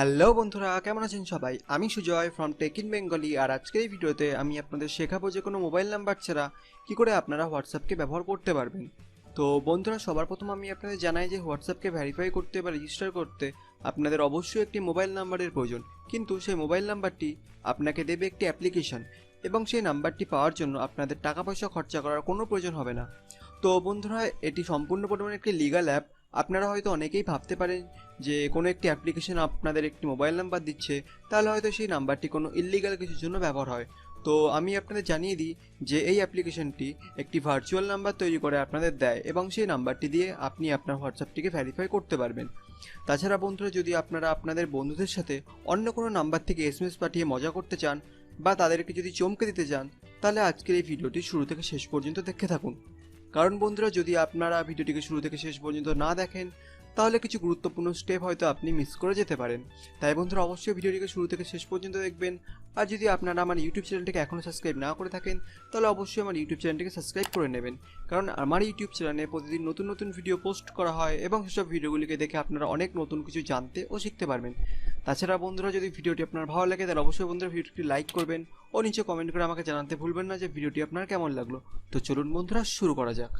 Hello বন্ধুরা, কেমন আছেন সবাই? আমি Sujoy from tech in Bengali আর আজকের এই ভিডিওতে আমি আপনাদের শেখাবো যে কোনো মোবাইল নাম্বার ছাড়া কী করে আপনারা হোয়াটসঅ্যাপকে ব্যবহার করতে পারবেন। তো বন্ধুরা, সবার প্রথম আমি আপনাদের জানাই যে হোয়াটসঅ্যাপকে ভেরিফাই করতে বা রেজিস্টার করতে আপনাদের অবশ্যই একটি মোবাইল নাম্বারের প্রয়োজন। কিন্তু সেই মোবাইল নাম্বারটি আপনাকে দেবে একটি অ্যাপ্লিকেশন এবং সেই নাম্বারটি পাওয়ার জন্য আপনাদের টাকা পয়সা খরচা করার কোনো প্রয়োজন হবে না। তো বন্ধুরা, এটি সম্পূর্ণ পরিমাণে একটি লিগাল অ্যাপ আপনারা হয়তো অনেকেই ভাবতে পারেন যে কোনো একটি অ্যাপ্লিকেশন আপনাদের একটি মোবাইল নাম্বার দিচ্ছে, তাহলে হয়তো সেই নাম্বারটি কোনো ইলিগাল কিছুর জন্য ব্যবহার হয়। তো আমি আপনাদের জানিয়ে দিই যে এই অ্যাপ্লিকেশনটি একটি ভার্চুয়াল নাম্বার তৈরি করে আপনাদের দেয় এবং সেই নাম্বারটি দিয়ে আপনি আপনার হোয়াটসঅ্যাপটিকে ভেরিফাই করতে পারবেন। তাছাড়া বন্ধুরা, যদি আপনারা আপনাদের বন্ধুদের সাথে অন্য কোনো নাম্বার থেকে এসএমএস পাঠিয়ে মজা করতে চান বা তাদেরকে যদি চমকে দিতে চান, তাহলে আজকের এই ভিডিওটি শুরু থেকে শেষ পর্যন্ত দেখতে থাকুন। কারণ বন্ধুরা, যদি আপনারা ভিডিওটিকে শুরু থেকে শেষ পর্যন্ত না দেখেন, তাহলে কিছু গুরুত্বপূর্ণ স্টেপ হয়তো আপনি মিস করে যেতে পারেন। তাই বন্ধুরা, অবশ্যই ভিডিওটিকে শুরু থেকে শেষ পর্যন্ত দেখবেন। আর যদি আপনারা আমার ইউটিউব চ্যানেলটিকে এখনও সাবস্ক্রাইব না করে থাকেন, তাহলে অবশ্যই আমার ইউটিউব চ্যানেলটিকে সাবস্ক্রাইব করে নেবেন। কারণ আমার ইউটিউব চ্যানেলে প্রতিদিন নতুন নতুন ভিডিও পোস্ট করা হয় এবং সেসব ভিডিওগুলিকে দেখে আপনারা অনেক নতুন কিছু জানতে ও শিখতে পারবেন। তাছাড়া বন্ধুরা, যদি ভিডিওটি আপনার ভালো লাগে, তাহলে অবশ্যই বন্ধুরা ভিডিওটি লাইক করবেন ও নিচে কমেন্ট করে আমাকে জানাতে ভুলবেন না যে ভিডিওটি আপনার কেমন লাগল। তো চলুন বন্ধুরা, শুরু করা যাক।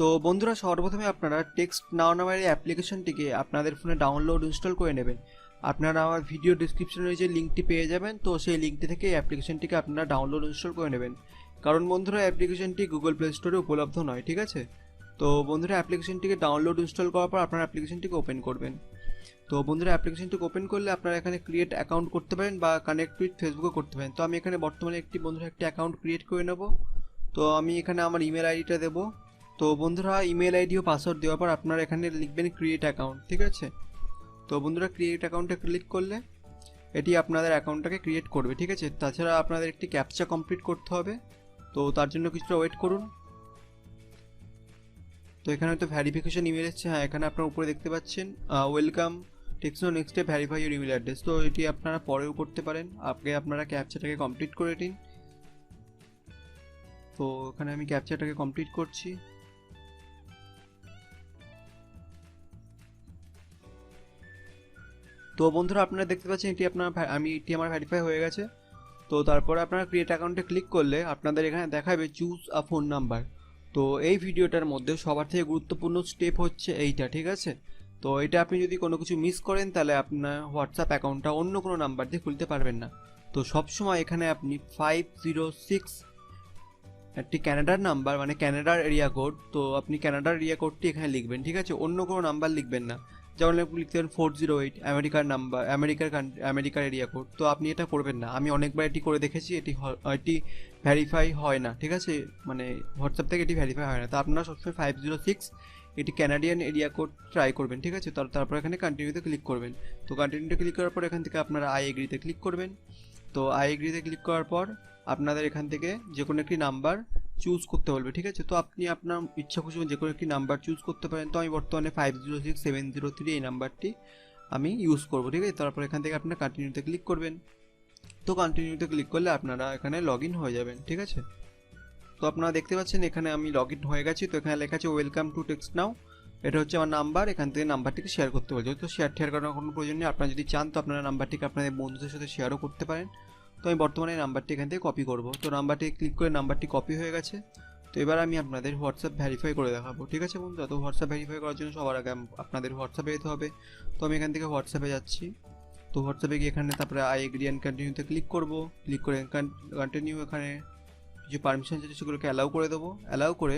তো বন্ধুরা, সর্বপ্রথমে আপনারা টেক্সট নাও নামের এই অ্যাপ্লিকেশনটিকে আপনাদের ফোনে ডাউনলোড ইনস্টল করে নেবেন। আপনারা আমার ভিডিও ডিসক্রিপশনে যে লিঙ্কটি পেয়ে যাবেন, তো সেই লিঙ্কটি থেকে অ্যাপ্লিকেশনটিকে আপনারা ডাউনলোড ইনস্টল করে নেবেন। কারণ বন্ধুরা অ্যাপ্লিকেশনটি গুগল প্লে স্টোরে উপলব্ধ নয়, ঠিক আছে? তো বন্ধুরা অ্যাপ্লিকেশনটিকে ডাউনলোড ইনস্টল করার পর আপনারা অ্যাপ্লিকেশনটিকে ওপেন করবেন। তো বন্ধুরা অ্যাপ্লিকেশনটিকে ওপেন করলে আপনারা এখানে ক্রিয়েট অ্যাকাউন্ট করতে পারেন বা কানেক্ট উইথ ফেসবুকে করতে পারেন। তো আমি এখানে বর্তমানে একটি বন্ধুরা একটি অ্যাকাউন্ট ক্রিয়েট করে নেব। তো আমি এখানে আমার ইমেল আইডিটা দেবো। তো বন্ধুরা ইমেল আইডি ও পাসওয়ার্ড দেওয়ার পর আপনারা এখানে লিখবেন ক্রিয়েট অ্যাকাউন্ট ঠিক আছে? তো বন্ধুরা ক্রিয়েট অ্যাকাউন্টে ক্লিক করলে এটি আপনাদের অ্যাকাউন্টটাকে ক্রিয়েট করবে, ঠিক আছে? তাছাড়া আপনাদের একটি ক্যাপচা কমপ্লিট করতে হবে। তো তার জন্য কিছুটা ওয়েট করুন। তো এখানে হয়তো ভ্যারিফিকেশন ইমেল এসছে। হ্যাঁ এখানে আপনার উপরে দেখতে পাচ্ছেন। Welcome text next verify your email address তো এটি আপনারা পরেও করতে পারেন। আগে আপনারা ক্যাপচাটাকে কমপ্লিট করে দিন তো এখানে আমি ক্যাপচাটাকে কমপ্লিট করছি। তো বন্ধুরা আপনারা দেখতে পাচ্ছেন এটি আপনার আমি, এটি আমার ভেরিফাই হয়ে গেছে। তো তারপরে আপনারা ক্রিয়েট অ্যাকাউন্টে ক্লিক করলে আপনাদের এখানে দেখাবে চুজ আ ফোন নাম্বার তো এই ভিডিওটার মধ্যে সবার থেকে গুরুত্বপূর্ণ স্টেপ হচ্ছে এইটা, ঠিক আছে? তো এটা আপনি যদি কোনো কিছু মিস করেন, তাহলে আপনার হোয়াটসঅ্যাপ অ্যাকাউন্টটা অন্য কোনো নাম্বার দিয়ে খুলতে পারবেন না। তো সবসময় এখানে আপনি ফাইভ জিরো সিক্স একটি ক্যানাডার নাম্বার মানে ক্যানাডার এরিয়া কোড তো আপনি ক্যানাডার এরিয়া কোডটি এখানে লিখবেন, ঠিক আছে? অন্য কোনো নাম্বার লিখবেন না। যেমন লিখতে পারেন ফোর জিরো এইট আমেরিকার নাম্বার আমেরিকার আমেরিকার এরিয়া কোড তো আপনি এটা করবেন না। আমি অনেকবার এটি করে দেখেছি, এটি এটি ভ্যারিফাই হয় না, ঠিক আছে? মানে হোয়াটসঅ্যাপ থেকে এটি ভ্যারিফাই হয় না। তো আপনারা সবসময় ফাইভ জিরো সিক্স এটি ক্যানাডিয়ান এরিয়া কোড ট্রাই করবেন, ঠিক আছে? তার- তারপর এখানে কন্টিনিউতে ক্লিক করবেন। তো কন্টিনিউতে ক্লিক করার পর এখান থেকে আপনারা আই এগ্রিতে ক্লিক করবেন। তো আই এগ্রিতে ক্লিক করার পর আপনাদের এখান থেকে যে কোনো একটি নাম্বার চুজ করতে বলবে, ঠিক আছে? তো আপনি আপনার ইচ্ছা খুশি যে কোনো একটি নাম্বার চুজ করতে পারেন। তো আমি বর্তমানে five zero six seven zero three এই নাম্বারটি আমি ইউজ করব, ঠিক আছে? তারপর এখান থেকে আপনারা কন্টিনিউতে ক্লিক করবেন। তো কন্টিনিউতে ক্লিক করলে আপনারা এখানে লগ হয়ে যাবেন, ঠিক আছে? তো আপনারা দেখতে পাচ্ছেন এখানে আমি লগ হয়ে গেছি। তো এখানে লেখা আছে ওয়েলকাম টু টেক্সট নাও এটা হচ্ছে আমার নাম্বার এখান থেকে নাম্বারটিকে শেয়ার করতে বলছে। তো শেয়ার টেয়ার করার কোনো প্রয়োজন নেই। আপনারা যদি চান, তো আপনারা নাম্বারটিকে আপনাদের বন্ধুদের সাথে শেয়ারও করতে পারেন। তো আমি বর্তমানে নাম্বারটি এখান থেকে কপি করব। তো নাম্বারটি ক্লিক করে নাম্বারটি কপি হয়ে গেছে। তো এবার আমি আপনাদের হোয়াটসঅ্যাপ ভেরিফাই করে দেখাবো। ঠিক আছে বন্ধু? তো হোয়াটসঅ্যাপ ভেরিফাই করার জন্য সবার আগে আপনাদের হোয়াটসঅ্যাপে যেতে হবে। তো আমি এখান থেকে হোয়াটসঅ্যাপে যাচ্ছি। তো হোয়াটসঅ্যাপে গিয়ে এখানে তারপরে আই এগ্রি অ্যান্ড কন্টিনিউতে ক্লিক করব। ক্লিক করে কন্টিনিউ এখানে কিছু পারমিশন আছে সেগুলোকে অ্যালাউ করে দেবো। অ্যালাউ করে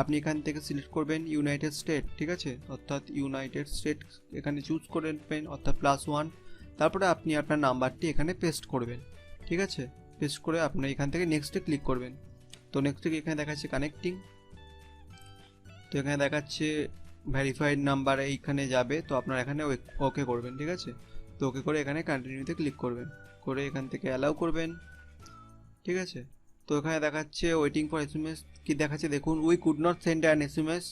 আপনি এখান থেকে সিলেক্ট করবেন ইউনাইটেড স্টেট ঠিক আছে? অর্থাৎ ইউনাইটেড স্টেট এখানে চুজ করে নেবেন, অর্থাৎ প্লাস ওয়ান তারপরে আপনি আপনার নাম্বারটি এখানে পেস্ট করবেন। ঠিক আছে? পেস্ট করে আপনি এখান থেকে নেক্সটে ক্লিক করবেন। তো নেক্সটে এখানে দেখাচ্ছে কানেক্টিং তো এখানে দেখাচ্ছে ভেরিফাইড নাম্বার এইখানে যাবে। তো আপনার এখানে ওকে করবেন, ঠিক আছে? তো ওকে করে এখানে কন্টিনিউতে ক্লিক করবেন। করে এখান থেকে অ্যালাউ করবেন, ঠিক আছে? তো এখানে দেখাচ্ছে waiting for S M S কি দেখাচ্ছে? দেখুন we could not send an S M S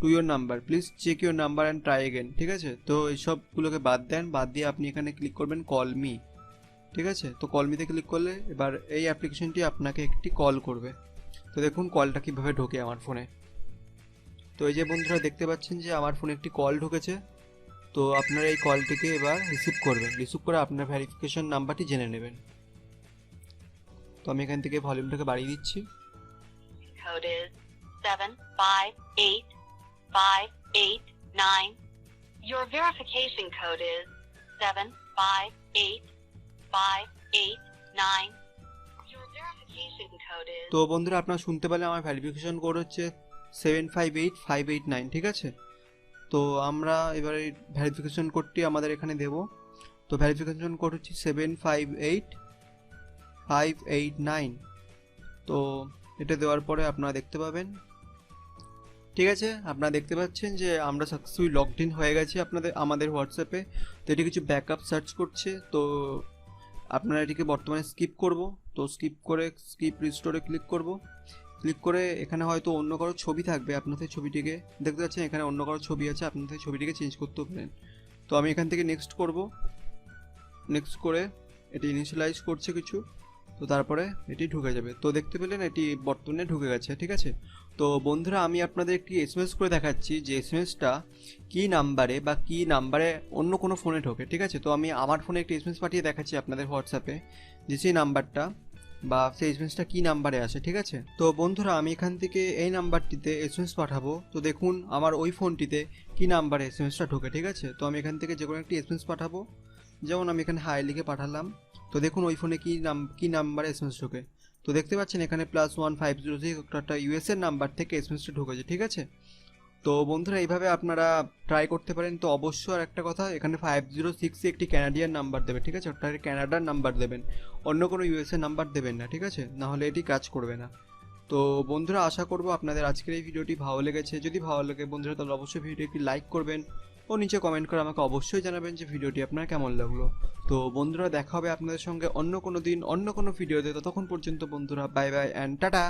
to your number please check your number and try again ঠিক আছে? তো এইসবগুলোকে বাদ দেন। বাদ দিয়ে আপনি এখানে ক্লিক করবেন কল মি ঠিক আছে? তো কল মিতে ক্লিক করলে এবার এই অ্যাপ্লিকেশনটি আপনাকে একটি কল করবে। তো দেখুন কলটা কীভাবে ঢোকে আমার ফোনে তো এই যে বন্ধুরা দেখতে পাচ্ছেন যে আমার ফোনে একটি কল ঢুকেছে। তো আপনারা এই কলটিকে এবার রিসিভ করবেন। রিসিভ করে আপনার ভেরিফিকেশন নাম্বারটি জেনে নেবেন। তো আমি এখান থেকে ভলিউমটাকে বাড়িয়ে দিচ্ছি. Your verification code is seven five eight তো বন্ধুরা আপনারা শুনতে পেলে আমার ভেরিফিকেশন কোড হচ্ছে seven five eight five eight nine ঠিক আছে? তো আমরা এবার এই ভেরিফিকেশন কোডটি আমাদের এখানে দেব। তো ভেরিফিকেশন কোড হচ্ছে seven five eight five eight nine তো এটা দেওয়ার পরে আপনারা দেখতে পাবেন। ঠিক আছে? আপনারা দেখতে পাচ্ছেন যে আমরা সাকসেসফুলি লগড ইন হয়ে গেছি আপনাদের আমাদের হোয়াটসঅ্যাপে তো এটি কিছু ব্যাকআপ সার্চ করছে। তো আপনারা এটিকে বর্তমানে স্কিপ করব। তো স্কিপ করে স্কিপ রিস্টোরে ক্লিক করব। ক্লিক করে এখানে হয়তো অন্য কারও ছবি থাকবে আপনাদের ছবিটিকে। দেখতে পাচ্ছেন এখানে অন্য কারও ছবি আছে, আপনাদের ছবিটিকে চেঞ্জ করতেও পারেন। তো আমি এখান থেকে নেক্সট করব। নেক্সট করে এটি ইনিশিয়ালাইজ করছে কিছু। তো তারপরে এটি ঢুকে যাবে। তো দেখতে পেলেন এটি বর্তমানে ঢুকে গেছে, ঠিক আছে? তো বন্ধুরা, আমি আপনাদের একটি এসএমএস করে দেখাচ্ছি। যে এসএমএসটা কী নাম্বারে বা কী নাম্বারে অন্য কোনো ফোনে ঢোকে, ঠিক আছে? তো আমি আমার ফোনে একটি এসএমএস পাঠিয়ে দেখাচ্ছি আপনাদের হোয়াটসঅ্যাপে যে সেই নাম্বারটা বা সেই এসএমএসটা কী নাম্বারে আসে, ঠিক আছে? তো বন্ধুরা, আমি এখান থেকে এই নাম্বারটিতে এসএমএস পাঠাবো। তো দেখুন, আমার ওই ফোনটিতে কী নাম্বারে এসএমএসটা ঢোকে, ঠিক আছে? তো আমি এখান থেকে যে কোনো একটি এসএমএস পাঠাবো। যেমন আমি এখানে হাই লিখে পাঠালাম। তো দেখুন, ওই ফোনে কী নাম, কী নাম্বারে এসএমএস ঢোকে। তো দেখতে পাচ্ছেন এখানে plus one five zero six একটা ইউএসএর নাম্বার থেকে এসএমএসটা ঢুকেছে, ঠিক আছে? তো বন্ধুরা, এইভাবে আপনারা ট্রাই করতে পারেন। তো অবশ্যই আর একটা কথা, এখানে ফাইভ জিরো সিক্সে একটি ক্যানাডিয়ান নাম্বার দেবে ঠিক আছে? ওটা ক্যানাডার নাম্বার দেবেন, অন্য কোনো ইউএসএ নাম্বার দেবেন না, ঠিক আছে? নাহলে এটি কাজ করবে না। তো বন্ধুরা, আশা করব আপনাদের আজকের এই ভিডিওটি ভালো লেগেছে। যদি ভালো লাগে বন্ধুরা, তাহলে অবশ্যই ভিডিওটি একটি লাইক করবেন। ও নিচে কমেন্ট করে আমাকে অবশ্যই জানাবেন যে ভিডিওটি আপনার কেমন লাগল। তো বন্ধুরা, দেখা হবে আপনাদের সঙ্গে অন্য কোনো দিন, অন্য কোনো ভিডিওতে ততক্ষণ পর্যন্ত বন্ধুরা বাই বাই অ্যান্ড টাটা